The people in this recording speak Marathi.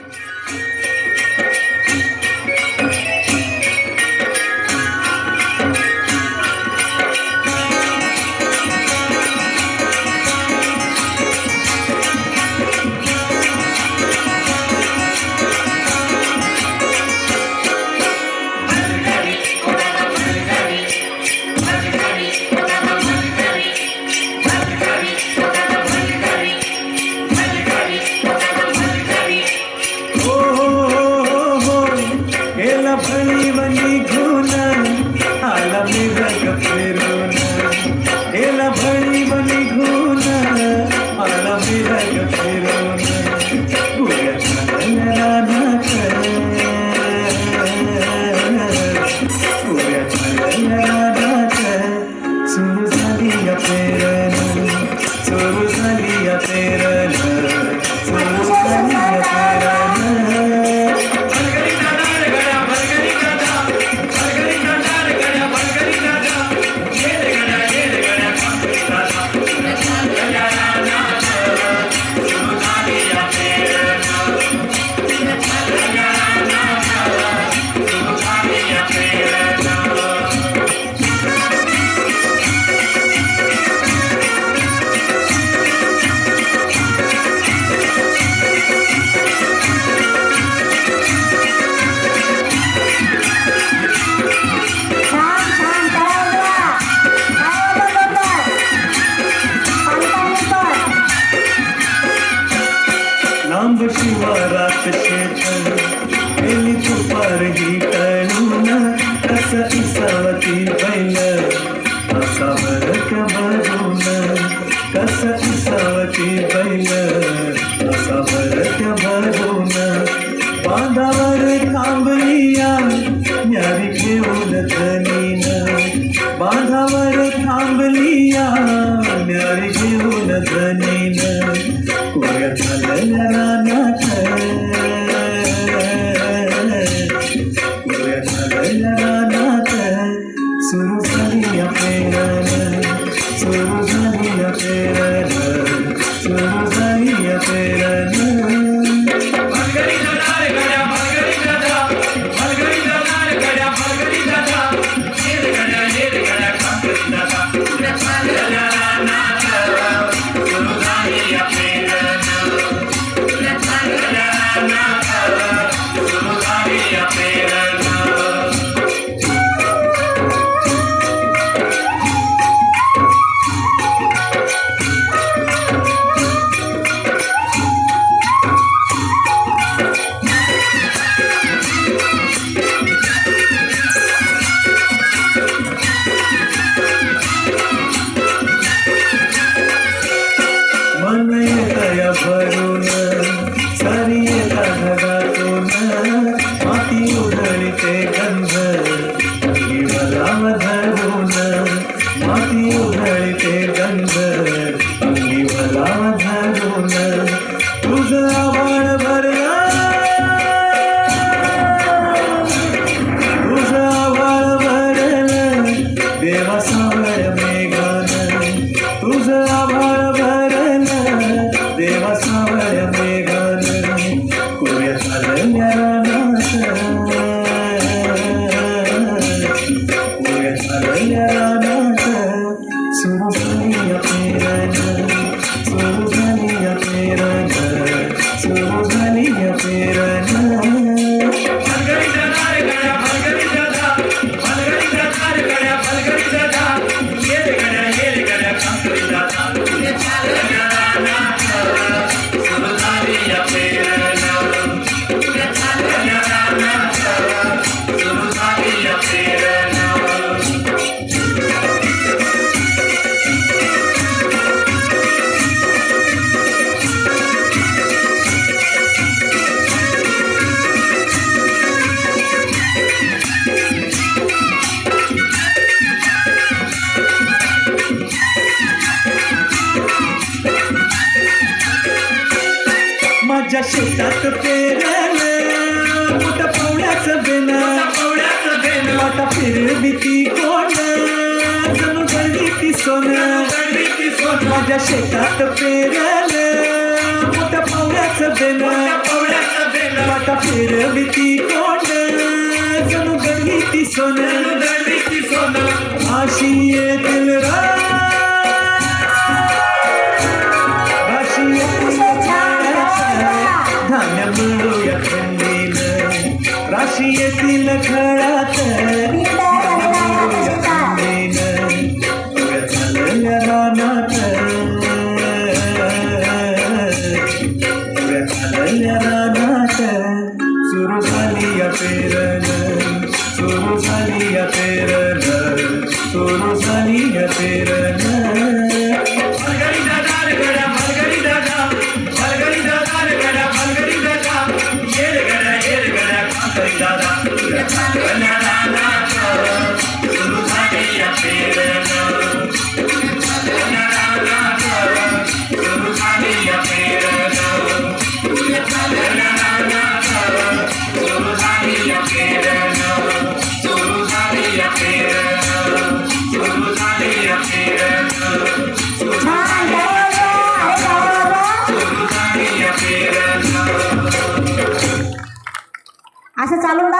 हो गेला फळीवणी घेऊन आला मी रग फिरून गेला फळीवणी घेऊन आला मी रग लांब शिवारात शेत गेली तुपार ही कळून कस इसावती बैल असा भरक भरून कस इसावती बैल असा भरक भरून बांधावर थांबलिया न्यारी घेऊन धनीन. बांधावर थांबलिया न्यारी घेऊन धनी Yeah. माझ्या शेतात पेरलं. मोठ्या पावड्याचं बेन पावड्याचं बेन आता फिरली ती कोण? जणू गळली ती सोन. माझ्या शेतात पेरलं. मोठ्या पावड्याचं बेन पावड्याचं बेन पेरलं वाटा फिरविती कोण? जणू गणिती सोन. दळवीची सोनं. आशी येतील பலிய பேரன ஒரு பலிய চালু না